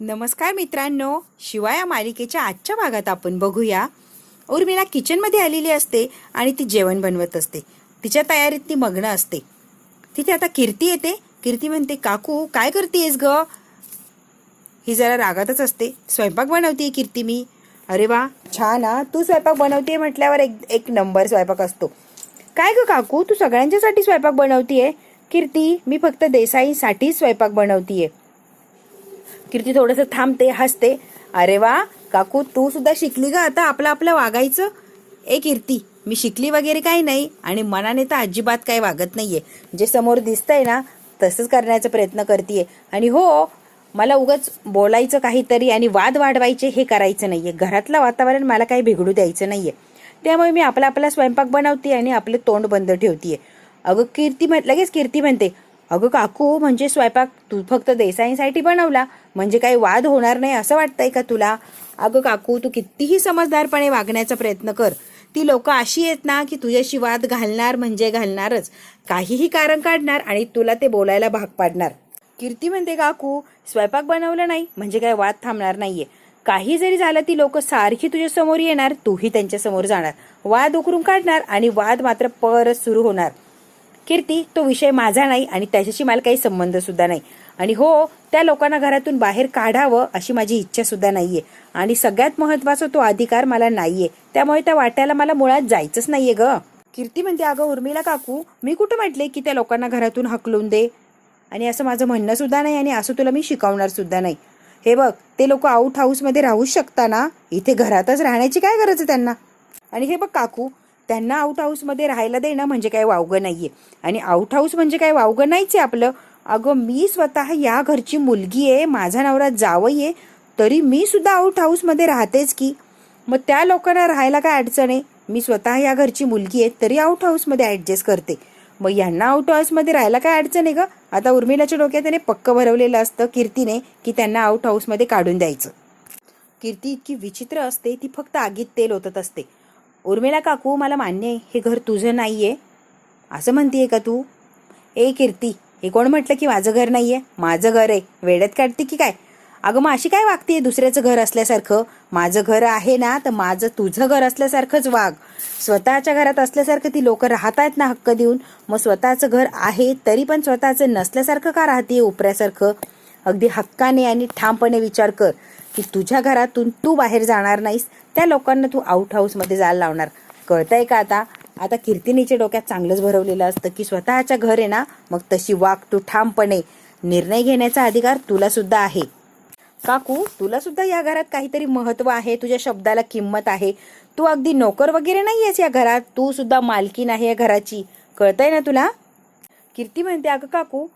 नमस्कार मित्रांनो. शिवाय या मालिकेच्या आजच्या भागात आपण बघूया. उर्मिला किचनमध्ये आलेली असते आणि ती जेवण बनवत असते. तिच्या तयारीत ती मग्न असते. तिथे आता कीर्ती येते. कीर्ती म्हणते काकू काय करतेस ग? ही जरा रागातच असते. स्वयंपाक बनवते कीर्ती मी. अरे वा छान हा. तू स्वयंपाक बनवते म्हटल्यावर एक एक नंबर स्वयंपाक असतो. काय ग काकू तू सगळ्यांच्यासाठी स्वयंपाक बनवतीये? कीर्ती मी फक्त देसाईसाठीच स्वयंपाक बनवतीये. कीर्ती थोडंसं थांबते हसते. अरे वा काकू तू सुद्धा शिकली ग आता आपलं आपलं वागायचं. ए कीर्ती मी शिकली वगैरे काही नाही आणि मनाने तर अजिबात काही वागत नाहीये. जे समोर दिसतंय ना तसंच करण्याचा प्रयत्न करते आणि हो मला उगाच बोलायचं काहीतरी आणि वाद वाढवायचे हे करायचं नाहीये. घरातलं वातावरण मला काही बिघडू द्यायचं नाहीये. त्यामुळे मी आपला आपला स्वयंपाक बनवते आणि आपले तोंड बंद ठेवते अगं कीर्ती म्हण लगेच कीर्ती म्हणते अगं काकू म्हणजे स्वयंपाक तू फक्त देसाईंसाठी बनवला म्हणजे काही वाद होणार नाही असं वाटतंय का तुला? अगं काकू तू कितीही समजदारपणे वागण्याचा प्रयत्न कर. ती लोक अशी आहेत ना की तुझ्याशी वाद घालणार म्हणजे घालणारच. काहीही कारण काढणार आणि तुला ते बोलायला भाग पाडणार. कीर्ती म्हणते काकू स्वयंपाक बनवलं नाही म्हणजे काय वाद थांबणार नाहीये. काही जरी झालं ती लोक सारखी तुझ्या समोर येणार तूही त्यांच्यासमोर जाणार. वाद उकरून काढणार आणि वाद मात्र परत सुरू होणार. कीर्ती तो विषय माझा नाही आणि त्याच्याशी मला काही संबंध सुद्धा नाही. आणि हो त्या लोकांना घरातून बाहेर काढावं अशी माझी इच्छा सुद्धा नाहीये. आणि सगळ्यात महत्त्वाचा तो अधिकार मला नाहीये. त्यामुळे त्या वाट्याला मला मुळात जायचंच नाहीये ग. कीर्ती म्हणते अगं उर्मिला काकू मी कुठं म्हटले की त्या लोकांना घरातून हकलून दे? आणि असं माझं म्हणणं सुद्धा नाही आणि असं तुला मी शिकवणार सुद्धा नाही. हे बघ ते लोक आउट हाऊसमध्ये राहूच शकता ना? इथे घरातच राहण्याची काय गरज आहे त्यांना? आणि हे बघ काकू त्यांना आउट हाऊसमध्ये राहायला देणं म्हणजे काय वावगं नाही आहे आणि आउट हाऊस म्हणजे काय वावगं नाहीच आहे आपलं? अगं मी स्वतः या घरची मुलगी आहे माझा नवरा जावई आहे तरी मी सुद्धा आउट हाऊसमध्ये राहतेच की. मग त्या लोकांना राहायला काय अडचण आहे? मी स्वतः या घरची मुलगी आहे तरी आउट हाऊसमध्ये ॲडजस्ट करते. मग यांना आउट हाऊसमध्ये राहायला काय अडचण आहे गं? आता उर्मिलाच्या डोक्यात त्याने पक्क भरवलेलं असतं कीर्तीने की त्यांना आउट हाऊसमध्ये काढून द्यायचं. कीर्ती इतकी विचित्र असते ती फक्त आगीत तेल ओतत असते. उर्मिला काकू मला मान्य आहे हे घर तुझं नाही आहे असं म्हणतीये का तू? ए कीर्ती हे कोण म्हटलं की माझं घर नाही आहे माझं घर आहे. वेड्यात काढते की काय? अगं मग अशी काय वागते दुसऱ्याचं घर असल्यासारखं? माझं घर आहे ना तर माझं तुझं घर असल्यासारखंच वाग. स्वतःच्या घरात असल्यासारखं ती लोक राहत आहेत ना हक्क देऊन. मग स्वतःचं घर आहे तरी पण स्वतःचं नसल्यासारखं का राहते उपऱ्यासारखं अगदी हक्काने आणि ठामपणे विचार कर. की तुझ्या घरातून तू बाहेर जाणार नाहीस त्या लोकांना तू आउट हाऊसमध्ये जायला लावणार. कळतंय का आता? आता कीर्तिनीच्या डोक्यात चांगलंच भरवलेलं असतं की स्वतःच्या घर आहे ना मग तशी वाग तू ठामपणे. निर्णय घेण्याचा अधिकार तुला सुद्धा आहे. काकू तुला सुद्धा या घरात काहीतरी महत्त्व आहे? तुझ्या शब्दाला किंमत आहे? तू अगदी नोकर वगैरे नाही आहेस या घरात? तू सुद्धा मालकीन आहे या घराची. कळतंय ना तुला? कीर्ती म्हणते अगं काकू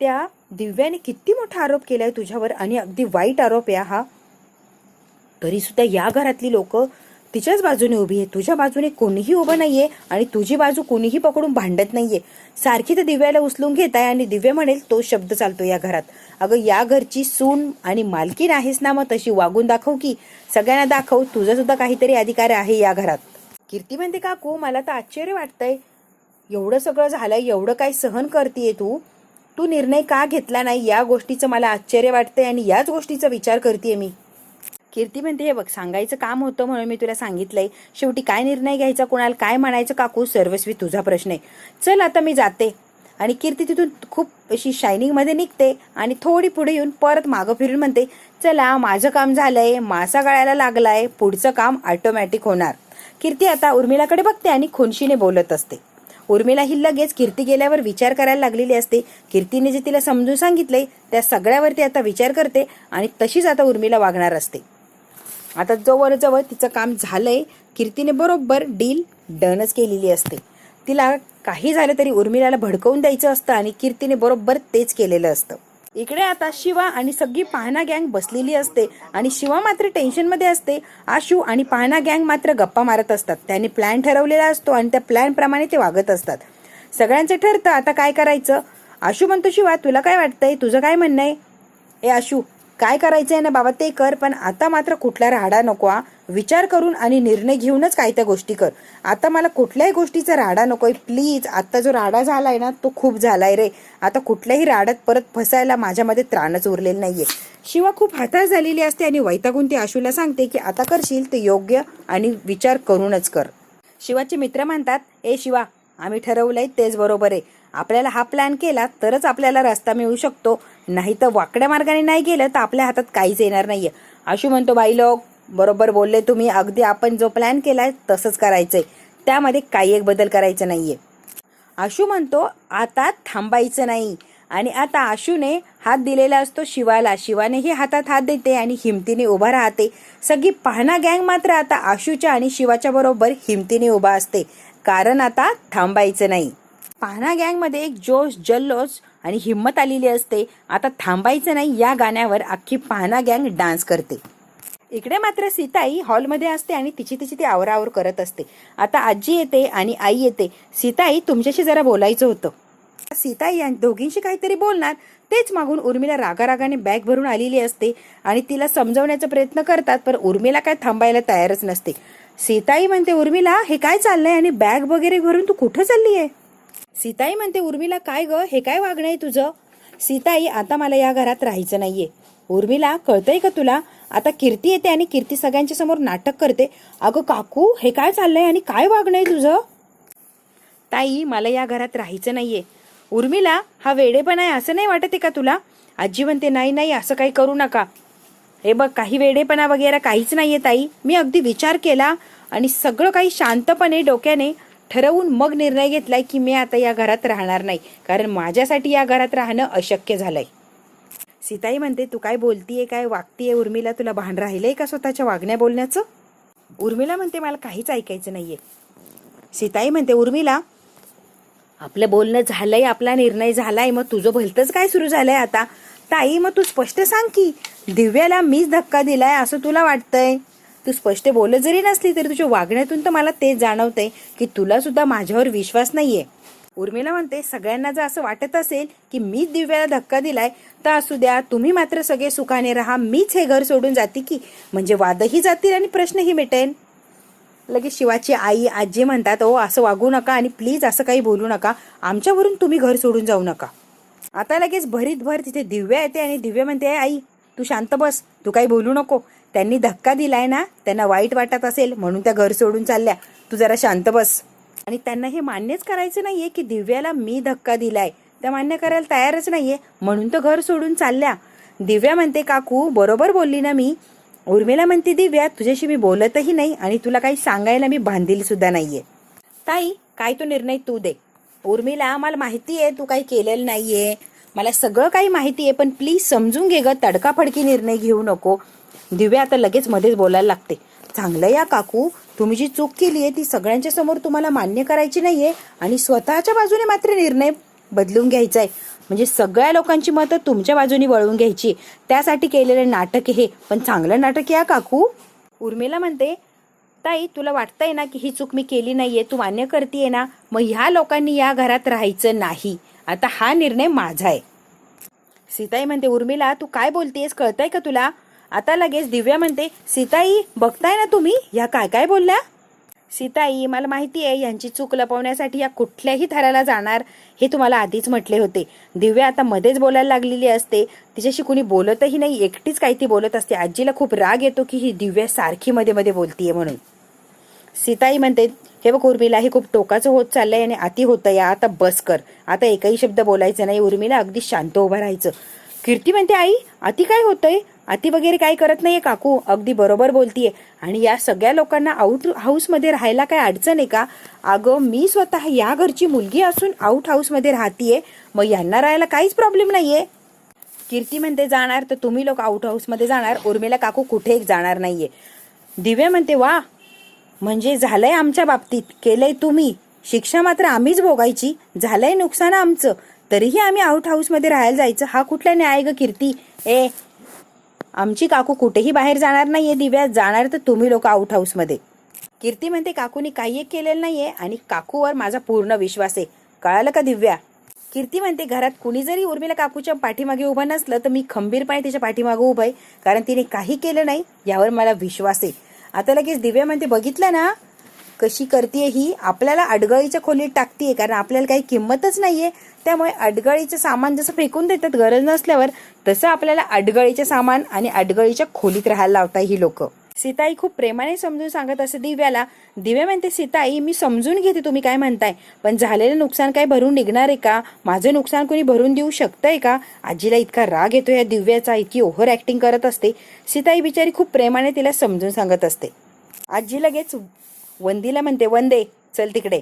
त्या दिव्याने किती मोठा आरोप केलाय तुझ्यावर आणि अगदी वाईट आरोप आहे हा. तरी सुद्धा या घरातली लोक तिच्याच बाजूने उभी आहे तुझ्या बाजूने कोणीही उभं नाहीये आणि तुझी बाजू कोणीही पकडून भांडत नाहीये. सारखी तर दिव्याला उचलून घेत आहे आणि दिव्या म्हणेल तो शब्द चालतो या घरात. अगं या घरची सून आणि मालकीन आहेस ना मग तशी वागून दाखव की. सगळ्यांना दाखव तुझा सुद्धा काहीतरी अधिकार आहे या घरात. कीर्ती म्हणते काकू मला तर आश्चर्य वाटतंय. एवढं सगळं झालंय एवढं काय सहन करतेय तू? तू निर्णय का घेतला नाही? या गोष्टीचं मला आश्चर्य वाटतंय आणि याच गोष्टीचा विचार करते मी. कीर्ती म्हणते हे बघ सांगायचं काम होतं म्हणून मी तुला सांगितलंय. शेवटी काय निर्णय घ्यायचा कोणाला? काय म्हणायचं? काकू सर्वस्वी तुझा प्रश्न आहे. चल आता मी जाते. आणि कीर्ती तिथून खूप अशी शायनिंगमध्ये निघते आणि थोडी पुढे येऊन परत मागं फिरून म्हणते चला माझं काम झालंय मासा गळायला लागलाय पुढचं काम ऑटोमॅटिक होणार. कीर्ती आता उर्मिलाकडे बघते आणि खुनशीने बोलत असते. उर्मिला ही लगेच कीर्ती गेल्यावर विचार करायला लागलेली असते. कीर्तीने जे तिला समजून सांगितले त्या सगळ्यावरती आता विचार करते आणि तशीच आता उर्मिला वागणार असते. आता जवळजवळ तिचं काम झालंय. कीर्तीने बरोबर डील डनच केलेली असते. तिला काही झालं तरी उर्मिलाला भडकवून द्यायचं असतं आणि कीर्तीने बरोबर तेच केलेलं असतं. इकडे आता शिवा आणि सगळी पाहणा गँग बसलेली असते आणि शिवा मात्र टेन्शनमध्ये असते. आशू आणि पाहणा गँग मात्र गप्पा मारत असतात. त्यांनी प्लॅन ठरवलेला असतो आणि त्या प्लॅनप्रमाणे ते वागत असतात. सगळ्यांचं ठरतं आता काय करायचं? आशू म्हणतो शिवा तुला काय वाटतंय? तुझं काय म्हणणं आहे? ए आशू काय करायचं आहे ना बाबा ते कर पण आता मात्र कुठला राडा नको विचार करून आणि निर्णय घेऊनच काय त्या गोष्टी कर. आता मला कुठल्याही गोष्टीचा राडा नकोय. प्लीज आता जो राडा झालाय ना तो खूप झालाय रे. आता कुठल्याही राडात परत फसायला माझ्यामध्ये त्राणच उरलेलं नाहीये. शिवा खूप हताश झालेली असते आणि वैतागून ती आशूला सांगते की आता करशील ते योग्य आणि विचार करूनच कर. शिवाचे मित्र म्हणतात ए शिवा आम्ही ठरवलंय तेच बरोबर आहे. आपल्याला हा प्लॅन केला तरच आपल्याला रस्ता मिळू शकतो. नाही तर वाकड्या मार्गाने नाही गेलं तर आपल्या हातात काहीच येणार नाहीये. आशू म्हणतो बाई लोक बरोबर बोलले तुम्ही. अगदी आपण जो प्लॅन केलाय तसंच करायचंय. त्यामध्ये काही एक बदल करायचा नाहीये. आशू म्हणतो आता थांबायचं नाही. आणि आता आशूने हात दिलेला असतो शिवाला. शिवानेही हातात हात देते आणि हिमतीने उभा राहते. सगळी पाहणा गँग मात्र आता आशूच्या आणि शिवाच्या बरोबर हिमतीने उभा असते. कारण आता थांबायचं नाही. पाहणा गँगमध्ये एक जोश जल्लोष आणि हिंमत आलेली असते. आता थांबायचं नाही या गाण्यावर अख्खी पाहना गँग डान्स करते. इकडे मात्र सीताई हॉलमध्ये असते आणि तिची तिची ती आवरावर करत असते. आता आजी येते आणि आई येते. सीताई तुमच्याशी जरा बोलायचं होतं. सीताई या दोघींशी काहीतरी बोलणार. तेच मागून उर्मिला रागारागाने बॅग भरून आलेली असते आणि तिला समजवण्याचा प्रयत्न करतात पण उर्मिला काय थांबायला तयारच नसते. सीताई म्हणते उर्मिला हे काय चाललंय आणि बॅग वगैरे भरून तू कुठं चालली आहे सीताई म्हणते उर्मिला काय ग? हे काय वागणं आहे तुझं? सीताई आता मला या घरात राहायचं नाहीये. उर्मिला कळतंय का तुला? आता कीर्ती येते आणि कीर्ती सगळ्यांच्या समोर नाटक करते. अगं काकू हे काय चाललंय आणि काय वागणं आहे तुझं? ताई मला या घरात राहायचं नाहीये. उर्मिला हा वेडेपणा आहे असं नाही वाटत आहे का तुला? आजी म्हणते नाही नाही असं काही करू नका. हे बघ काही वेडेपणा वगैरे काहीच नाहीये ताई. मी अगदी विचार केला आणि सगळं काही शांतपणे डोक्याने ठरवून मग निर्णय घेतलाय की मी आता या घरात राहणार नाही कारण माझ्यासाठी या घरात राहणं अशक्य झालंय. सीताई म्हणते तू काय बोलतीये काय वागतीये? उर्मिला तुला भान राहिलंय का स्वतःच्या वागण्या बोलण्याचं? उर्मिला म्हणते मला काहीच ऐकायचं नाहीये. सीताई म्हणते उर्मिला आपलं बोलणं झालंय आपला निर्णय झालाय मग तुझं भलतंच काय सुरू झालंय आता? ताई मग तू स्पष्ट सांग की दिव्याला मीच धक्का दिलाय असं तुला वाटतंय? तू स्पष्ट बोलत जरी नसली तरी तुझ्या वागण्यातून तर मला तेच जाणवतंय की तुला सुद्धा माझ्यावर विश्वास नाहीये. उर्मिला म्हणते सगळ्यांना जर असं वाटत असेल की मीच दिव्याला धक्का दिलाय तर असू द्या तुम्ही मात्र सगळे सुखाने राहा. मीच हे घर सोडून जाते की म्हणजे वादही जातील आणि प्रश्नही मिटेन. लगेच शिवाची आई आजी म्हणतात ओ असं वागू नका आणि प्लीज असं काही बोलू नका. आमच्यावरून तुम्ही घर सोडून जाऊ नका. आता लगेच भरीत भर तिथे दिव्या येते आणि दिव्या म्हणते आई तू शांत बस. तू काही बोलू नको. त्यांनी धक्का दिलाय ना त्यांना वाईट वाटत असेल म्हणून त्या घर सोडून चालल्या. तू जरा शांत बस. आणि त्यांना हे मान्यच करायचं नाहीये की दिव्याला मी धक्का दिलाय. त्या मान्य करायला तयारच नाहीये म्हणून तर घर सोडून चालल्या. दिव्या म्हणते काकू बरोबर बोलली ना मी. उर्मिला म्हणते दिव्या तुझ्याशी मी बोलतही नाही आणि तुला काही सांगायला मी बांधील सुद्धा नाहीये. ताई काय तो निर्णय तू दे. उर्मिला मला माहिती आहे तू काही केलेलं नाहीये. मला सगळं काही माहिती आहे पण प्लीज समजून घे ग. तडकाफडकी निर्णय घेऊ नको. दिव्या आता लगेच मध्येच बोलायला लागते. चांगलं या काकू. तुम्ही जी चूक केली आहे ती सगळ्यांच्या समोर तुम्हाला मान्य करायची नाहीये आणि स्वतःच्या बाजूने मात्र निर्णय बदलून घ्यायचा आहे म्हणजे सगळ्या लोकांची मतं तुमच्या बाजूने वळवून घ्यायची. त्यासाठी केलेलं नाटक हे पण चांगलं नाटक या काकू. उर्मिला म्हणते ताई तुला वाटतंय ना की ही चूक मी केली नाहीये? तू मान्य करतीये ना? मग ह्या लोकांनी या घरात राहायचं नाही. आता हा निर्णय माझा आहे सीताई म्हणते उर्मिला तू काय बोलतेस कळतंय का तुला? आता लगेच दिव्या म्हणते सीताई बघताय ना तुम्ही? ह्या काय काय बोलल्या? सीताई मला माहिती आहे यांची चूक लपवण्यासाठी या कुठल्याही थराला जाणार हे तुम्हाला आधीच म्हटले होते. दिव्या आता मध्येच बोलायला लागलेली असते. तिच्याशी कुणी बोलतही नाही एकटीच काही ती बोलत असते. आजीला खूप राग येतो की ही दिव्या सारखी मध्ये मध्ये बोलतीये म्हणून. सीताई म्हणते हे बघ उर्मिला हे खूप टोकाचं होत चाललंय आणि अति होतं या आता बस कर. आता एकही शब्द बोलायचं नाही. उर्मिला अगदी शांत उभं राहायचं. कीर्ती म्हणते आई अति काय होतंय? अति वगैरे काय करत नाहीये काकू. अगदी बरोबर बोलतीये. आणि या सगळ्या लोकांना आउट हाऊसमध्ये राहायला काय अडचण आहे का? अगं मी स्वतः या घरची मुलगी असून आउट हाऊसमध्ये राहतीये. मग यांना राहायला काहीच प्रॉब्लेम नाहीये. कीर्ती म्हणते जाणार तर तुम्ही लोक आउट हाऊसमध्ये जाणार. उर्मिला काकू कुठे जाणार नाहीये. दिव्या म्हणते वा म्हणजे झालंय आमच्या बाबतीत. केलंय तुम्ही. शिक्षा मात्र आम्हीच भोगायची. झालंय नुकसान आमचं. तरीही आम्ही आउट हाऊसमध्ये राहायला जायचं. हा कुठला न्याय ग कीर्ती? ए आमची काकू कुठेही बाहेर जाणार नाहीये दिव्या. जाणार तर तुम्ही लोक आउट हाऊसमध्ये कीर्ती म्हणते काकूनी काही एक केलेलं नाहीये आणि काकूवर माझा पूर्ण विश्वास आहे. कळालं का दिव्या? कीर्ती म्हणते घरात कुणी जरी उर्मिला काकूच्या पाठीमागे उभं नसलं तर मी खंबीरपणे तिच्या पाठीमागे उभं आहे कारण तिने काही केलं नाही यावर मला विश्वास आहे. आता लगेच दिव्या म्हणते बघितलं ना कशी करते ही? आपल्याला अडगळीच्या खोलीत टाकतीये कारण आपल्याला काही किंमतच नाहीये. त्यामुळे अडगळीचं सामान जसं फेकून देतात गरज नसल्यावर तसं आपल्याला अडगळीचं सामान आणि अडगळीच्या खोलीत राहायला लावताय ही लोक. सीताई खूप प्रेमाने समजून सांगत असते दिव्याला दिव्या म्हणते सीताई मी समजून घेते तुम्ही काय म्हणताय पण झालेलं नुकसान काय भरून निघणार आहे का? माझं नुकसान कोणी भरून देऊ शकतंय का? आजीला इतका राग येतो या दिव्याचा इतकी ओव्हर ऍक्टिंग करत असते. सीताई बिचारी खूप प्रेमाने तिला समजून सांगत असते. आजी लगेच वंदीला म्हणते वंदे चल तिकडे.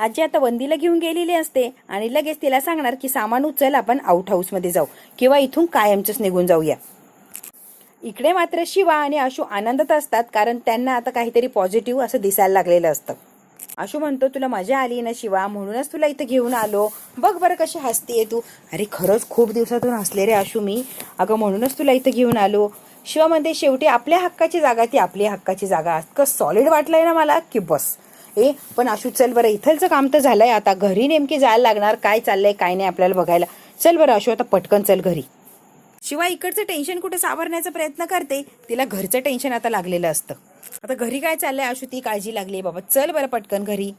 आजी आता वंदीला घेऊन गेलेली असते आणि लगेच तिला सांगणार की सामान उचल आपण आउट हाऊसमध्ये जाऊ किंवा इथून कायमचंच निघून जाऊया. इकडे मात्र शिवा आणि आशू आनंदात असतात कारण त्यांना आता काहीतरी पॉझिटिव्ह असं दिसायला लागलेलं असतं. आशू म्हणतो तुला मजा आली ना शिवा? म्हणूनच तुला इथं घेऊन आलो. बघ बरं कशी हसतीये तू. अरे खरंच खूप दिवसातून हसले रे आशू मी. अगं म्हणूनच तुला इथं घेऊन आलो. शिवा म्हणते शेवटी आपल्या हक्काची जागा ती आपली हक्काची जागा. इतकं सॉलिड वाटलंय ना मला की बस. ए पण आशू चल बरं इथलचं काम तर झालंय आता. घरी नेमकी जायला लागणार काय चाललंय काय नाही आपल्याला बघायला. चल बरं आशू आता पटकन चल घरी. शिवाय इकडचं टेन्शन कुठे सावरण्याचा प्रयत्न करते तिला घरचं टेन्शन आता लागलेलं असतं. आता घरी काय चाललंय आशू ती काळजी लागली बाबा. चल बरं पटकन घरी.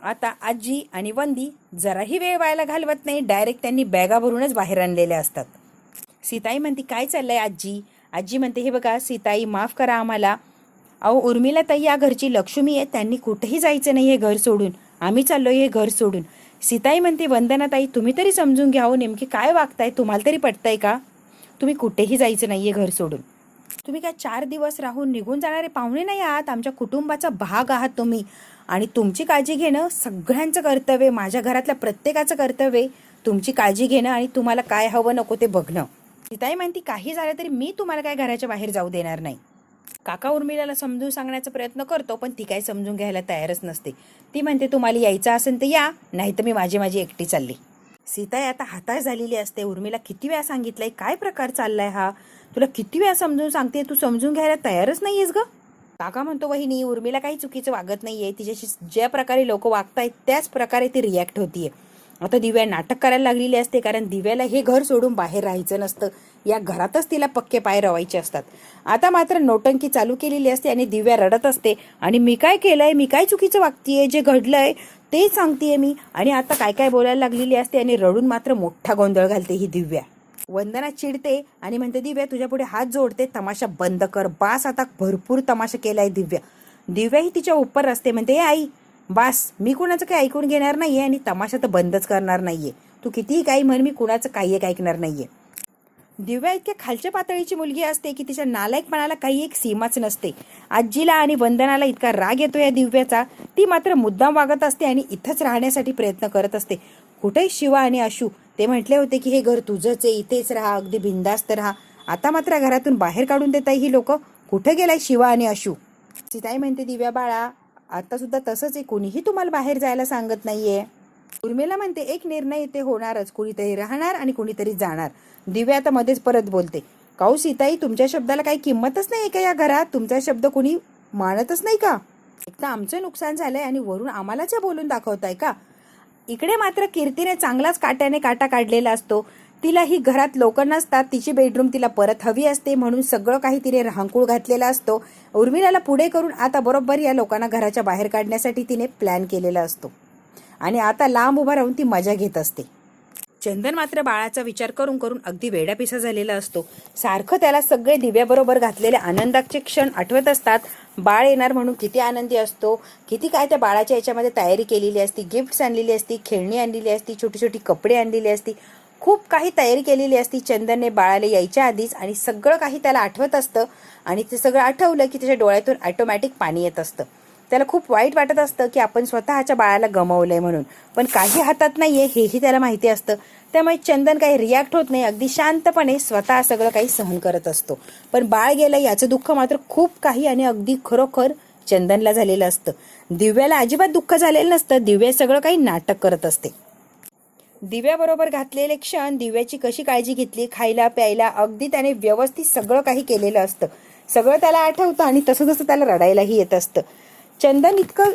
आता आजी आणि वंदी जराही वेळ व्हायला घालवत नाही डायरेक्ट त्यांनी बॅगा भरूनच बाहेर आणलेल्या असतात. सीताई म्हणते काय चाललंय आजी? आजी म्हणते हे बघा सीताई माफ करा आम्हाला. अहो उर्मिला ताई या घरची लक्ष्मी आहे त्यांनी कुठेही जायचं नाही हे घर सोडून. आम्ही चाललोय हे घर सोडून. सीताई म्हणते वंदना ताई तुम्ही तरी समजून घ्या हो नेमकी काय वागताय तुम्हाला तरी पटतंय का? तुम्ही कुठेही जायचं नाही आहे घर सोडून. तुम्ही काय चार दिवस राहून निघून जाणारे पाहुणे नाही आहात? आमच्या कुटुंबाचा भाग आहात तुम्ही. आणि तुमची काळजी घेणं सगळ्यांचं कर्तव्य माझ्या घरातल्या प्रत्येकाचं कर्तव्य तुमची काळजी घेणं आणि तुम्हाला काय हवं नको ते बघणं. सीताई म्हणती काही झालं तरी मी तुम्हाला काय घराच्या बाहेर जाऊ देणार नाही. काका उर्मिलाला समजून सांगण्याचा प्रयत्न करतो पण ती काही समजून घ्यायला तयारच नसते. ती म्हणते तुम्हाला यायचं असेल तर या नाही तर मी माझी माझी एकटी चालली. सीताई आता हाताळ झालेली असते. उर्मिला किती वेळा सांगितलंय काय प्रकार चाललाय हा? तुला किती वेळा समजून सांगते? तू समजून घ्यायला तयारच नाहीयेस ग. काका म्हणतो वहिनी उर्मिला काही चुकीचं वागत नाहीये. तिच्याशी ज्या प्रकारे लोक वागतायत त्याच प्रकारे ती रिॲक्ट होतीये. आता दिव्या नाटक करायला लागलेली असते कारण दिव्याला हे घर सोडून बाहेर राहायचं नसतं. या घरातच तिला पक्के पाय रवायचे असतात. आता मात्र नोटंकी चालू केलेली असते आणि दिव्या रडत असते. आणि मी काय केलंय मी काय चुकीचं वागतीये जे घडलंय ते सांगतेय मी. आणि आता काय काय बोलायला लागलेली असते आणि रडून मात्र मोठा गोंधळ घालते ही दिव्या. वंदना चिडते आणि म्हणते दिव्या तुझ्या पुढे हात जोडते तमाशा बंद कर. बास आता भरपूर तमाशा केलाय दिव्या. दिव्या ही तिच्या उपर असते. म्हणते आई बास मी कुणाचं काही ऐकून घेणार नाही आहे आणि तमाशा तर बंदच करणार नाही आहे तू कितीही काही म्हण मी कुणाचं काही एक ऐकणार नाही आहे दिव्या इतक्या खालच्या पातळीची मुलगी असते की तिच्या नालायकपणाला काही एक सीमाच नसते. आजीला आणि वंदनाला इतका राग येतो या दिव्याचा. ती मात्र मुद्दाम वागत असते आणि इथंच राहण्यासाठी प्रयत्न करत असते. कुठेही शिवा आणि आशू ते म्हटले होते की हे घर तुझंच आहे इथेच राहा अगदी बिंदास्त राहा. आता मात्र घरातून बाहेर काढून देताय ही लोक. कुठे गेलाय शिवा आणि आशू सीताई म्हणते दिव्या बाळा आत्तासुद्धा तसंच आहे. कोणीही तुम्हाला बाहेर जायला सांगत नाही आहे उर्मिला म्हणते एक निर्णय इथे होणारच. कुणीतरी राहणार आणि कुणीतरी जाणार. दिव्या आता मध्येच परत बोलते काऊ सीताई तुमच्या शब्दाला काही किंमतच नाही का या घरात? तुमचा शब्द कुणी मानतच नाही का? एक तर आमचं नुकसान झालंय आणि वरून आम्हालाच बोलून दाखवताय का? इकडे मात्र कीर्तीने चांगलाच काट्याने काटा काढलेला असतो. तिला ही घरात लोक नसतात. तिची बेडरूम तिला परत हवी असते. म्हणून सगळं काही तिने रांकुळ घातलेला असतो. उर्मिलाला पुढे करून आता बरोबर या लोकांना घराच्या बाहेर काढण्यासाठी तिने प्लॅन केलेला असतो. आणि आता लांब उभा राहून ती मजा घेत असते. चंदन मात्र बाळाचा विचार करून करून अगदी वेडापिसा झालेला असतो. सारखं त्याला सगळे दिव्याबरोबर घातलेले आनंदाचे क्षण आठवत असतात. बाळ येणार म्हणून किती आनंदी असतो. किती काय त्या बाळाच्या याच्यामध्ये तयारी केलेली असती. गिफ्ट्स आणलेली असती. खेळणी आणलेली असती. छोटी छोटी कपडे आणलेली असती. खूप काही तयारी केलेली असती. चंदनने बाळाला यायच्या आधीच आणि सगळं काही त्याला आठवत असतं आणि ते सगळं आठवलं की त्याच्या डोळ्यातून ऑटोमॅटिक पाणी येत असतं. त्याला खूप वाईट वाटत असतं की आपण स्वतःच्या बाळाला गमावलंय म्हणून. पण काही हातात नाही आहे हेही त्याला माहिती असतं. त्यामुळे चंदन काही रिॲक्ट होत नाही. अगदी शांतपणे स्वतः सगळं काही सहन करत असतो. पण बाळ गेलं याचं दुःख मात्र खूप काही आणि अगदी खरोखर चंदनला झालेलं असतं. दिव्याला अजिबात दुःख झालेलं नसतं. दिव्या सगळं काही नाटक करत असते. दिव्याबरोबर घातलेले क्षण दिव्याची कशी काळजी घेतली खायला प्यायला अगदी त्याने व्यवस्थित सगळं काही केलेलं असतं. सगळं त्याला आठवतं आणि तसं तसं त्याला रडायलाही येत असतं. चंदन इतकं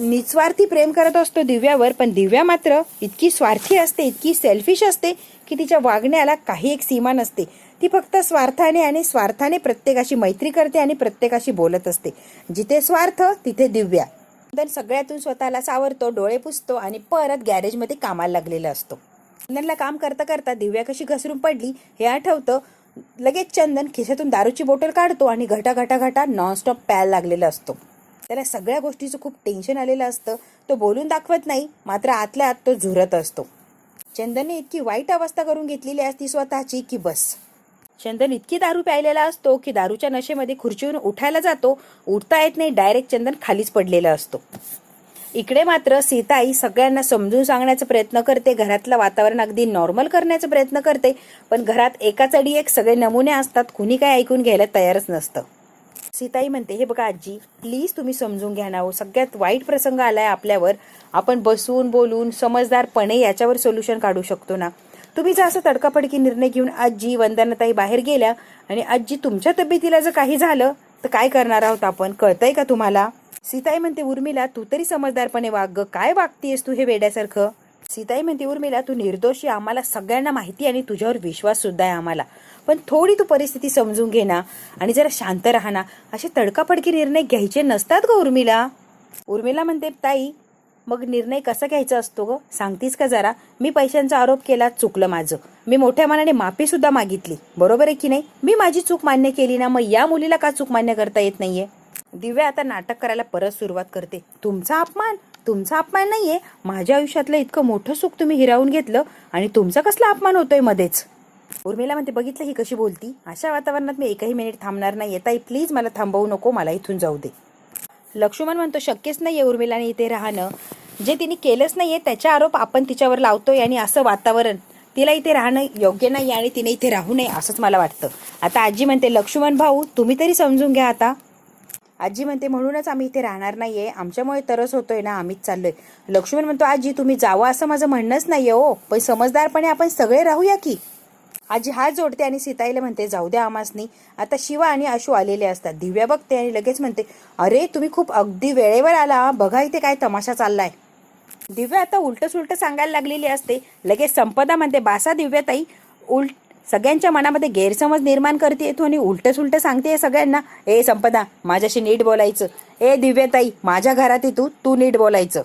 निस्वार्थी प्रेम करत असतो दिव्यावर पण दिव्या मात्र इतकी स्वार्थी असते इतकी सेल्फिश असते की तिच्या वागण्याला काही एक सीमा नसते. ती फक्त स्वार्थाने आणि स्वार्थाने प्रत्येकाशी मैत्री करते आणि प्रत्येकाशी बोलत असते. जिथे स्वार्थ तिथे दिव्या. चंदन सगळ्यातून स्वतःला सावरतो डोळे पुसतो आणि परत गॅरेजमध्ये कामाला लागलेला असतो. चंदनला काम करता करता दिव्या कशी घसरून पडली हे आठवतं. लगेच चंदन खिशातून दारूची बॉटल काढतो आणि घटा घटा घटा नॉनस्टॉप प्यायला लागलेला असतो. त्याला सगळ्या गोष्टीचं खूप टेन्शन आलेलं असतं. तो बोलून दाखवत नाही मात्र आतल्या आत तो झुरत असतो. चंदनने इतकी वाईट अवस्था करून घेतलेली असती स्वतःची की बस. चंदन इतकी दारू प्यायलेला असतो की दारूच्या नशेमध्ये खुर्चीवरून उठायला जातो उठता येत नाही डायरेक्ट चंदन खालीच पडलेला असतो. इकडे मात्र सीताई सगळ्यांना समजून सांगण्याचा प्रयत्न करते घरातलं वातावरण अगदी नॉर्मल करण्याचा प्रयत्न करते पण घरात एकाच अडी एक सगळे नमुने असतात कुणी काय ऐकून घ्यायला तयारच नसतं. सीताई म्हणते हे बघा आजी प्लीज तुम्ही समजून घ्या ना हो सगळ्यात वाईट प्रसंग आलाय आपल्यावर. आपण बसून बोलून समजदारपणे याच्यावर सोल्युशन काढू शकतो ना. तुम्ही जर असं तडकाफडकी निर्णय घेऊन आजी वंदनाताई बाहेर गेल्या आणि आजी तुमच्या तब्येतीला जर काही झालं तर काय करणार आहोत आपण? कळतंय का तुम्हाला? सीताई म्हणते उर्मिला तू तरी समजदारपणे वाग ग. काय वागतीयस तू हे वेड्यासारखं? सीताई म्हणते उर्मिला तू निर्दोषी आम्हाला सगळ्यांना माहिती आणि तुझ्यावर विश्वास सुद्धा आहे आम्हाला. पण थोडी तू परिस्थिती समजून घे ना आणि जरा शांत राहा ना. असे तडकाफडकी निर्णय घ्यायचे नसतात ग उर्मिला. उर्मिला म्हणते ताई मग निर्णय कसा घ्यायचा असतो ग? सांगतीस का जरा? मी पैशांचा आरोप केला चुकलं माझं. मी मोठ्या मनाने माफी सुद्धा मागितली. बरोबर आहे की नाही? मी माझी चूक मान्य केली ना मग या मुलीला का चूक मान्य करता येत नाहीये? दिव्या आता नाटक करायला परत सुरुवात करते. तुमचा अपमान? तुमचा अपमान नाहीये. माझ्या आयुष्यातलं इतकं मोठं सुख तुम्ही हिरावून घेतलं आणि तुमचा कसला अपमान होतोय मध्येच? उर्मिला म्हणते बघितलं ही कशी बोलती? अशा वातावरणात मी एकही मिनिट थांबणार नाही ताई प्लीज मला थांबवू नको. मला इथून जाऊ दे. लक्ष्मण म्हणतो शक्यच नाही आहे उर्मिलाने इथे राहणं. जे तिने केलंच नाही आहे त्याचा आरोप आपण तिच्यावर लावतोय आणि असं वातावरण. तिला इथे राहणं योग्य नाही आणि तिने इथे राहू नये असंच मला वाटतं. आता आजी म्हणते लक्ष्मण भाऊ तुम्ही तरी समजून घ्या आता. आजी म्हणते म्हणूनच आम्ही इथे राहणार नाही आहे आमच्यामुळे तरस होतोय ना आम्हीच चाललोय. लक्ष्मण म्हणतो आजी तुम्ही जावं असं माझं म्हणणंच नाही हो. पण समजदारपणे आपण सगळे राहूया की? आजी हात जोडते आणि सीताईला म्हणते जाऊ द्या आमासनी. आता शिवा आणि आशू आलेले असतात. दिव्या बघते आणि लगेच म्हणते अरे तुम्ही खूप अगदी वेळेवर आला. बघा इथे काय तमाशा चाललाय. दिव्या आता उलट सुलट सांगायला लागलेली असते. लगेच संपदा म्हणते बासा दिव्याताई उलट सगळ्यांच्या मनामध्ये गैरसमज निर्माण करते येतो आणि उलट सुलट सांगते सगळ्यांना. ए संपदा माझ्याशी नीट बोलायचं. ए दिव्याताई माझ्या घरात तू तू नीट बोलायचं.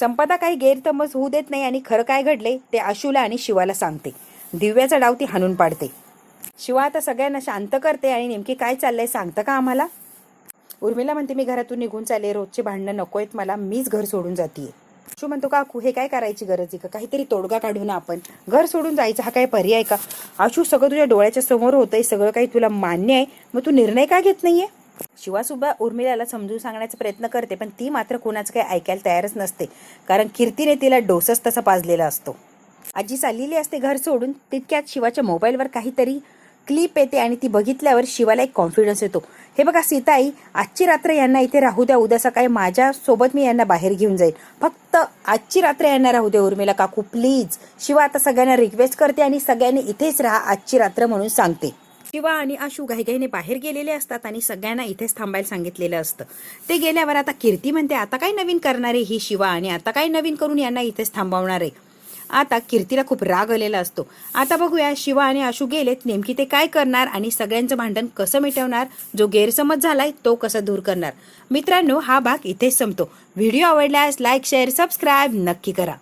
संपदा काही गैरसमज होऊ देत नाही आणि खरं काय घडले ते आशूला आणि शिवाला सांगते. दिव्याचा डाव ती हाणून पाडते. शिवा आता सगळ्यांना शांत करते आणि नेमकी काय चाललंय सांगतं का आम्हाला? उर्मिला म्हणते मी घरातून निघून चालले. रोजचे भांडणं नको आहेत. मला मीच घर सोडून जातीये. शू म्हणतो काकू हे काय करायची गरज आहे का? काहीतरी तोडगा काढू ना आपण. घर सोडून जायचं हा काय पर्याय का? आशू सगळं तुझ्या डोळ्याच्या समोर होतंय. सगळं काही तुला मान्य आहे. मग तू निर्णय का घेत नाहीये? शिवासुद्धा उर्मिलाला समजून सांगण्याचा प्रयत्न करते पण ती मात्र कोणाचं काही ऐकायला तयारच नसते. कारण कीर्तीने तिला डोसच तसा पाजलेला असतो. आजी चाललेली असते घर सोडून तितक्यात शिवाच्या मोबाईलवर काहीतरी क्लिप येते आणि ती बघितल्यावर शिवाला एक कॉन्फिडन्स येतो. हे बघा सीताई आजची रात्र यांना इथे राहू द्या उद्या सकाळी माझ्यासोबत मी यांना बाहेर घेऊन जाईल फक्त आजची रात्र यांना राहू द्या उर्मिला काकू प्लीज शिवा आता सगळ्यांना रिक्वेस्ट करते आणि सगळ्यांनी इथेच राहा आजची रात्र म्हणून सांगते. शिवा आणि आशू घाईघाईने बाहेर गेलेले असतात आणि सगळ्यांना इथेच थांबायला सांगितलेलं असतं. ते गेल्यावर आता कीर्ती म्हणते आता काय नवीन करणार आहे ही शिवा आणि आता काय नवीन करून यांना इथेच थांबवणार आहे? आता कीर्तीला खूप राग आलेला असतो. आता बघूया शिवा आणि आशू गेलेत. नेमकी ते काय करणार आणि सगळ्यांचं भांडण कसं मिटवणार? जो गैरसमज झालाय तो कसा दूर करणार? मित्रांनो हा भाग इथेच संपतो. व्हिडिओ आवडल्यास लाईक शेअर सबस्क्राईब नक्की करा.